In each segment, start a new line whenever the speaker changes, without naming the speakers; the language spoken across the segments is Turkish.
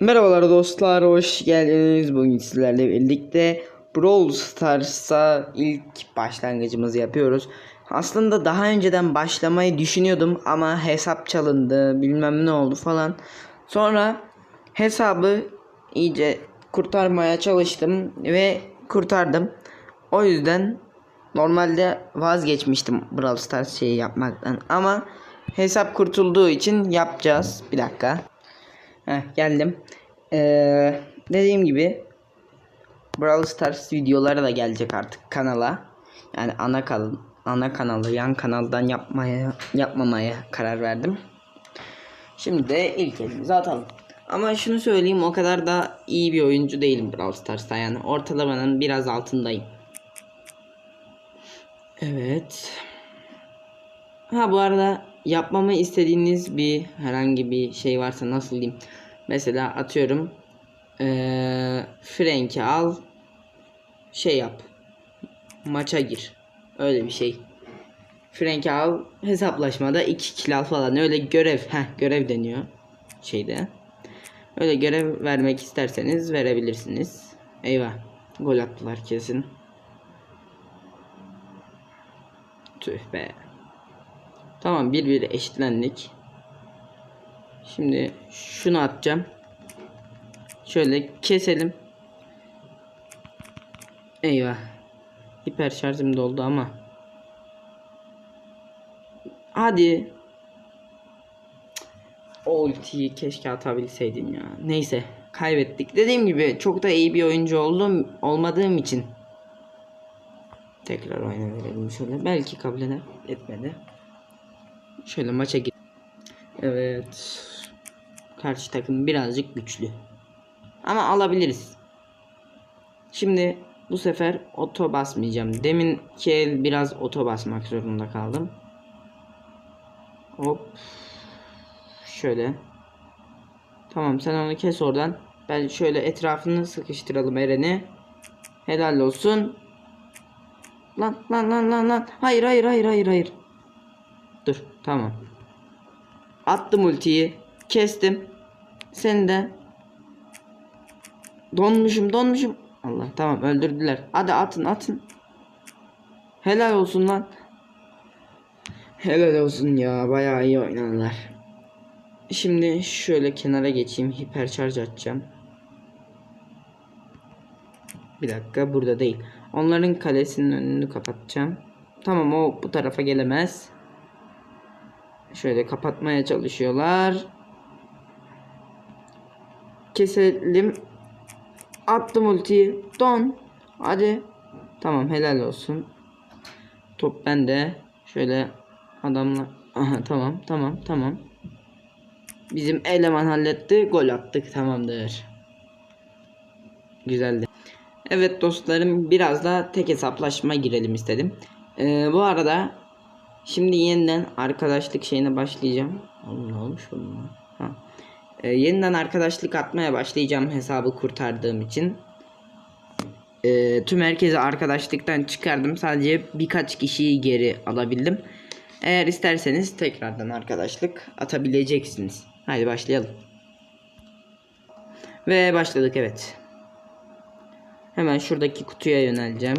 Merhabalar dostlar, hoş geldiniz. Bugün sizlerle birlikte Brawl Stars'a ilk başlangıcımızı yapıyoruz. Aslında daha önceden başlamayı düşünüyordum ama hesap çalındı, bilmem ne oldu falan. Sonra hesabı iyice kurtarmaya çalıştım ve kurtardım. O yüzden normalde vazgeçmiştim Brawl Stars şeyi yapmaktan ama hesap kurtulduğu için yapacağız. Bir dakika. Heh, geldim. Ee, dediğim gibi Brawl Stars videoları da gelecek artık kanala. Yani ana kanal ana kanalı yan kanaldan yapmaya yapmamaya karar verdim. Şimdi de ilk elimizi atalım. Ama şunu söyleyeyim o kadar da iyi bir oyuncu değilim Brawl Stars'ta yani ortalamanın biraz altındayım. Evet. Ha bu arada yapmamı istediğiniz bir herhangi bir şey varsa nasıl diyeyim? Mesela atıyorum ee, Frank'i al şey yap maça gir. Öyle bir şey. Frank'i al hesaplaşmada 2 kill al falan. Öyle görev heh, görev deniyor şeyde. Öyle görev vermek isterseniz verebilirsiniz. Eyvah gol attılar kesin. Tüh be tamam bir bir eşitlendik Şimdi şunu atacağım. Şöyle keselim. Eyvah. Hiper şarjım doldu ama. Hadi. O ultiyi keşke atabilseydim ya. Neyse kaybettik. Dediğim gibi çok da iyi bir oyuncu oldum olmadığım için tekrar oyuna verelim şöyle. Belki kabul etmedi. Şöyle maça git. Evet. Karşı takım birazcık güçlü. Ama alabiliriz. Şimdi bu sefer oto basmayacağım. Demin el biraz oto basmak zorunda kaldım. Hop. Şöyle. Tamam sen onu kes oradan. Ben şöyle etrafını sıkıştıralım Eren'i. Helal olsun. Lan lan lan lan lan. Hayır hayır hayır hayır hayır. Dur tamam. Attım ultiyi. Kestim. Seni de. Donmuşum donmuşum. Allah tamam öldürdüler. Hadi atın atın. Helal olsun lan. Helal olsun ya bayağı iyi oynadılar. Şimdi şöyle kenara geçeyim. Hipercharge atacağım. Bir dakika burada değil. Onların kalesinin önünü kapatacağım. Tamam o bu tarafa gelemez. Şöyle kapatmaya çalışıyorlar. Keselim. Attım ultiyi. Don. Hadi. Tamam helal olsun. Top bende. Şöyle adamla. Aha tamam tamam tamam. Bizim eleman halletti. Gol attık. Tamamdır. Güzeldi. Evet dostlarım biraz da tek hesaplaşma girelim istedim. Ee, bu arada Şimdi yeniden arkadaşlık şeyine başlayacağım. Oğlum ne olmuş bunun? Ha. Ee, yeniden arkadaşlık atmaya başlayacağım hesabı kurtardığım için. Ee, tüm herkesi arkadaşlıktan çıkardım. Sadece birkaç kişiyi geri alabildim. Eğer isterseniz tekrardan arkadaşlık atabileceksiniz. Haydi başlayalım. Ve başladık evet. Hemen şuradaki kutuya yöneleceğim.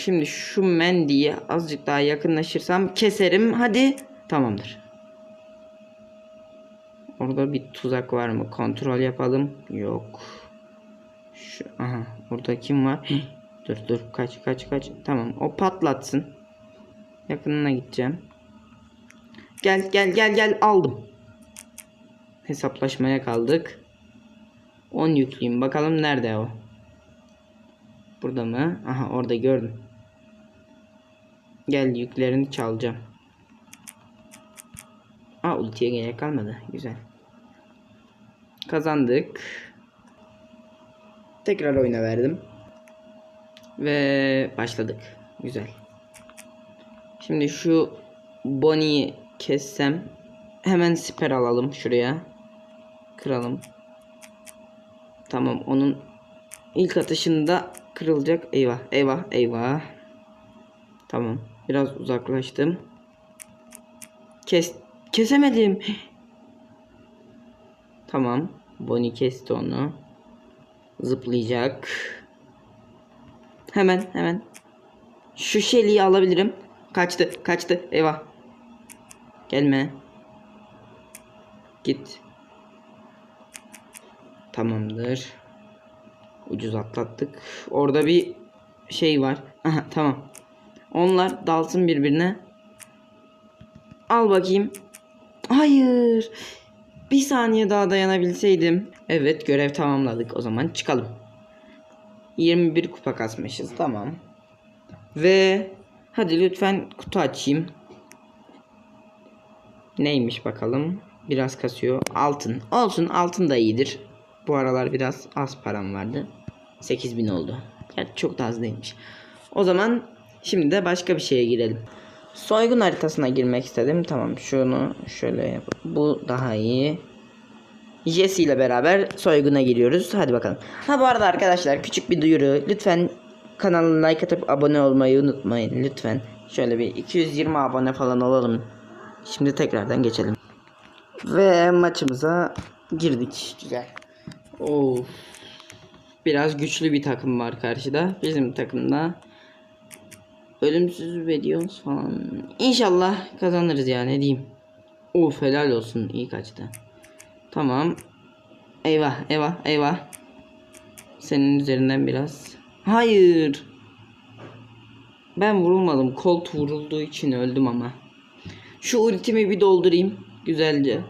Şimdi şu mendiyi azıcık daha yakınlaşırsam keserim. Hadi. Tamamdır. Orada bir tuzak var mı? Kontrol yapalım. Yok. Şu, aha. Orada kim var? dur dur. Kaç kaç kaç. Tamam. O patlatsın. Yakınına gideceğim. Gel gel gel gel. Aldım. Hesaplaşmaya kaldık. 10 yükleyeyim. Bakalım nerede o? Burada mı? Aha orada gördüm. Gel yüklerini çalacağım. Aa ultiye gerek kalmadı. Güzel. Kazandık. Tekrar oyuna verdim. Ve başladık. Güzel. Şimdi şu Bonnie'yi kessem hemen siper alalım şuraya. Kıralım. Tamam onun ilk atışında kırılacak. Eyvah eyvah eyvah. Tamam. Biraz uzaklaştım. Kes Kesemedim. Tamam. Bonnie kesti onu. Zıplayacak. Hemen hemen. Şu Shelly'yi alabilirim. Kaçtı kaçtı. Eyvah. Gelme. Git. Tamamdır. Ucuz atlattık. Orada bir şey var. Aha tamam. Onlar dalsın birbirine. Al bakayım. Hayır. Bir saniye daha dayanabilseydim. Evet görev tamamladık. O zaman çıkalım. 21 kupa kasmışız. Tamam. Ve hadi lütfen kutu açayım. Neymiş bakalım. Biraz kasıyor. Altın. Olsun altın da iyidir. Bu aralar biraz az param vardı. 8000 oldu. Gerçi çok da az değilmiş. O zaman şimdi de başka bir şeye girelim. Soygun haritasına girmek istedim. Tamam şunu şöyle yap. Bu daha iyi. Jesse ile beraber soyguna giriyoruz. Hadi bakalım. Ha bu arada arkadaşlar küçük bir duyuru. Lütfen kanala like atıp abone olmayı unutmayın. Lütfen. Şöyle bir 220 abone falan olalım. Şimdi tekrardan geçelim. Ve maçımıza girdik. Güzel. Of. Biraz güçlü bir takım var karşıda. Bizim takımda ölümsüz veriyoruz falan. İnşallah kazanırız ya ne diyeyim. Of helal olsun iyi kaçtı. Tamam. Eyvah eyvah eyvah. Senin üzerinden biraz. Hayır. Ben vurulmadım. Colt vurulduğu için öldüm ama. Şu ultimi bir doldurayım. Güzelce.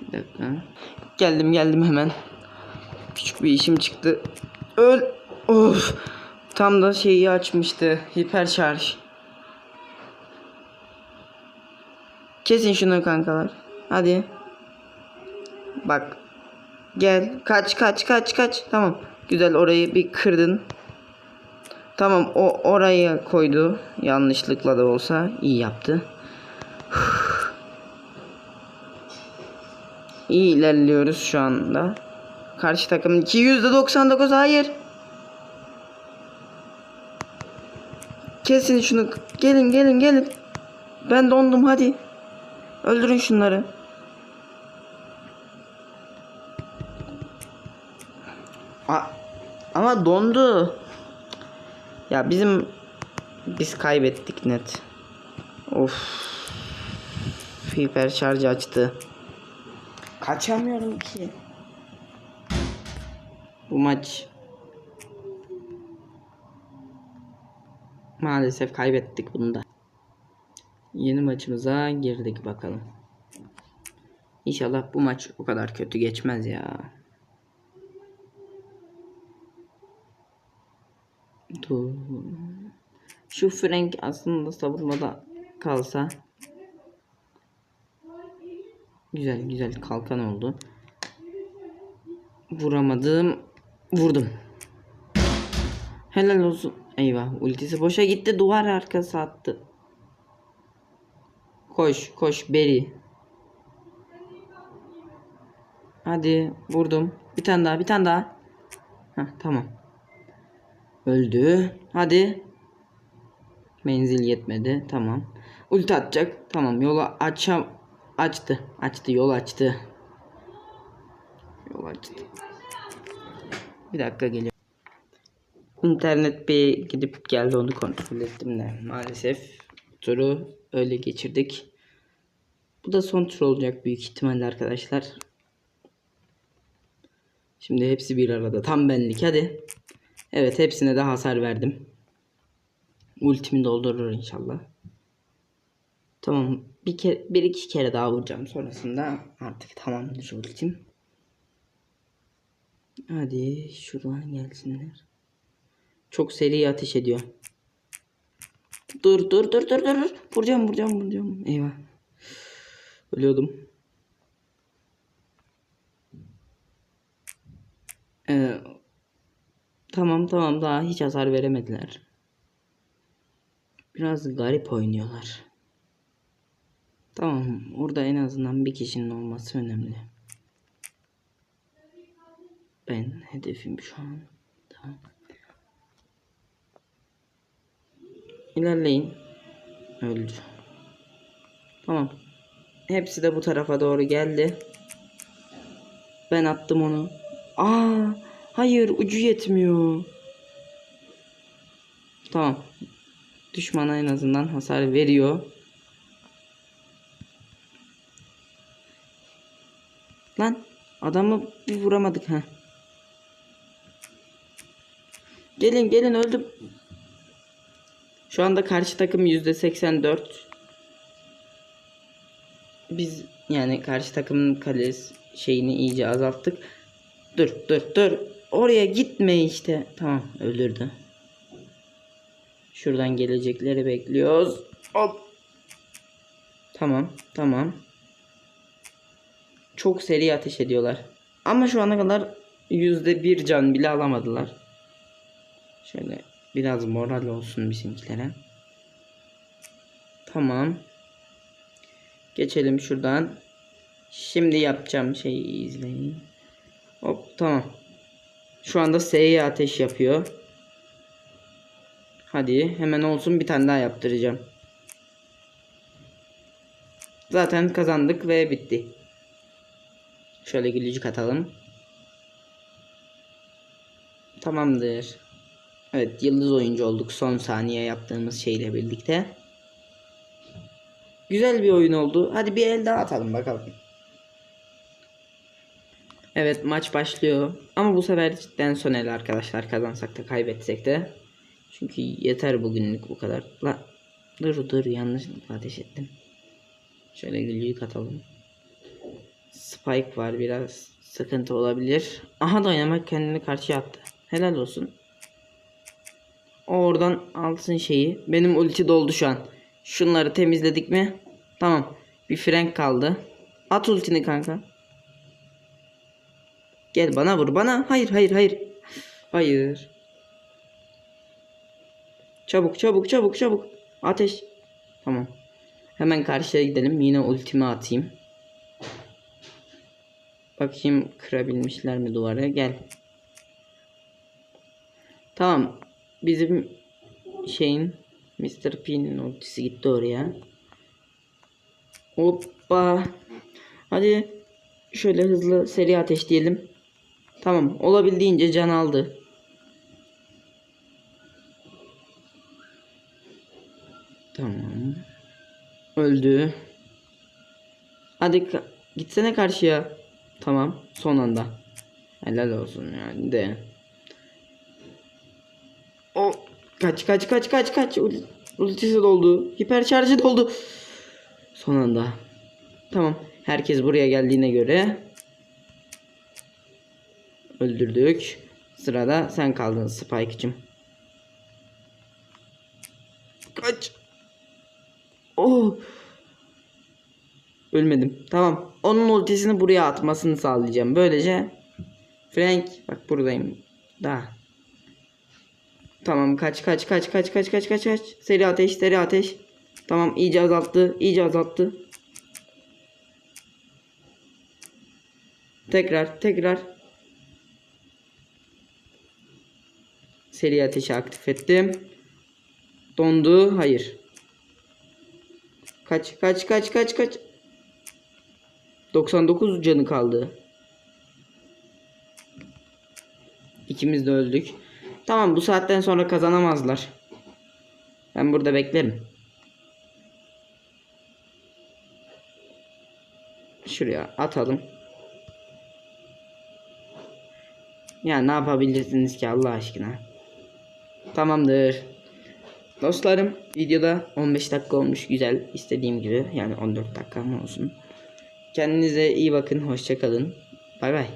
Bir dakika. Geldim geldim hemen. Küçük bir işim çıktı. Öl. Of. Tam da şeyi açmıştı. Hiper şarj. Kesin şunu kankalar. Hadi. Bak. Gel. Kaç kaç kaç kaç. Tamam. Güzel orayı bir kırdın. Tamam o oraya koydu. Yanlışlıkla da olsa iyi yaptı. İyi ilerliyoruz şu anda. Karşı takım %99 hayır. Kesin şunu. Gelin gelin gelin. Ben dondum hadi. Öldürün şunları. A ama dondu. Ya bizim biz kaybettik net. Of. Hiper şarj açtı. Kaçamıyorum ki. Bu maç maalesef kaybettik bunu da. Yeni maçımıza girdik bakalım. İnşallah bu maç o kadar kötü geçmez ya. Dur. Şu Frank aslında savunmada kalsa güzel güzel kalkan oldu. Vuramadım. Vurdum. Helal olsun. Eyvah ultisi boşa gitti. Duvar arkası attı. Koş koş beri. Hadi vurdum. Bir tane daha bir tane daha. Heh, tamam. Öldü. Hadi. Menzil yetmedi. Tamam. Ulti atacak. Tamam yolu açam açtı. Açtı yol açtı. Yol açtı. Bir dakika geliyor. İnternet bir gidip geldi onu kontrol ettim de maalesef turu öyle geçirdik. Bu da son tur olacak büyük ihtimalle arkadaşlar. Şimdi hepsi bir arada. Tam benlik hadi. Evet hepsine de hasar verdim. Ultimi doldurur inşallah. Tamam. Bir kere bir iki kere daha vuracağım. Sonrasında artık tamamdır ultim. Hadi şuradan gelsinler. Çok seri ateş ediyor. Dur dur dur dur dur. Vuracağım vuracağım vuracağım. Eyvah. Ölüyordum. Ee, tamam tamam daha hiç hasar veremediler. Biraz garip oynuyorlar. Tamam orada en azından bir kişinin olması önemli. Ben hedefim şu an. Tamam. İlerleyin. Öldü. Tamam. Hepsi de bu tarafa doğru geldi. Ben attım onu. Aa, hayır ucu yetmiyor. Tamam. Düşmana en azından hasar veriyor. Lan adamı bir vuramadık ha. Gelin gelin öldüm. Şu anda karşı takım %84. Biz yani karşı takımın kalesi şeyini iyice azalttık. Dur dur dur. Oraya gitme işte. Tamam öldürdü. Şuradan gelecekleri bekliyoruz. Hop. Tamam tamam. Çok seri ateş ediyorlar. Ama şu ana kadar yüzde bir can bile alamadılar. Şöyle biraz moral olsun bizimkilere. Tamam. Geçelim şuradan. Şimdi yapacağım şeyi izleyin. Hop tamam. Şu anda S'ye ateş yapıyor. Hadi hemen olsun bir tane daha yaptıracağım. Zaten kazandık ve bitti. Şöyle gülücük atalım. Tamamdır. Evet yıldız oyuncu olduk son saniye yaptığımız şeyle birlikte. Güzel bir oyun oldu. Hadi bir el daha atalım bakalım. Evet maç başlıyor. Ama bu sefer cidden son el arkadaşlar. Kazansak da kaybetsek de. Çünkü yeter bugünlük bu kadar. La dur dur yanlışlıkla ateş ettim. Şöyle gülücük atalım. Spike var biraz sıkıntı olabilir. Aha Dynamite kendini karşıya attı. Helal olsun. Oradan alsın şeyi. Benim ulti doldu şu an. Şunları temizledik mi? Tamam. Bir frenk kaldı. At ultini kanka. Gel bana vur bana. Hayır hayır hayır. Hayır. Çabuk çabuk çabuk çabuk. Ateş. Tamam. Hemen karşıya gidelim. Yine ultimi atayım. Bakayım kırabilmişler mi duvarı. Gel. Tamam. Bizim şeyin Mr. P'nin ultisi gitti oraya. Hoppa. Hadi. Şöyle hızlı seri ateşleyelim. Tamam. Olabildiğince can aldı. Tamam. Öldü. Hadi ka- gitsene karşıya. Tamam. Son anda. Helal olsun yani de. O kaç kaç kaç kaç kaç. Ul- Ultisi doldu. Hiper şarjı doldu. Son anda. Tamam. Herkes buraya geldiğine göre öldürdük. Sırada sen kaldın Spike'cim. Kaç. Oh. Ölmedim. Tamam. Onun ultisini buraya atmasını sağlayacağım. Böylece Frank bak buradayım. Daha. Tamam kaç kaç kaç kaç kaç kaç kaç kaç. Seri ateş seri ateş. Tamam iyice azalttı. iyice azalttı. Tekrar tekrar. Seri ateşi aktif ettim. Dondu. Hayır. Kaç kaç kaç kaç kaç. 99 canı kaldı. İkimiz de öldük. Tamam bu saatten sonra kazanamazlar. Ben burada beklerim. Şuraya atalım. Ya ne yapabilirsiniz ki Allah aşkına? Tamamdır. Dostlarım videoda 15 dakika olmuş güzel istediğim gibi yani 14 dakika mı olsun. Kendinize iyi bakın hoşça kalın. Bay bay.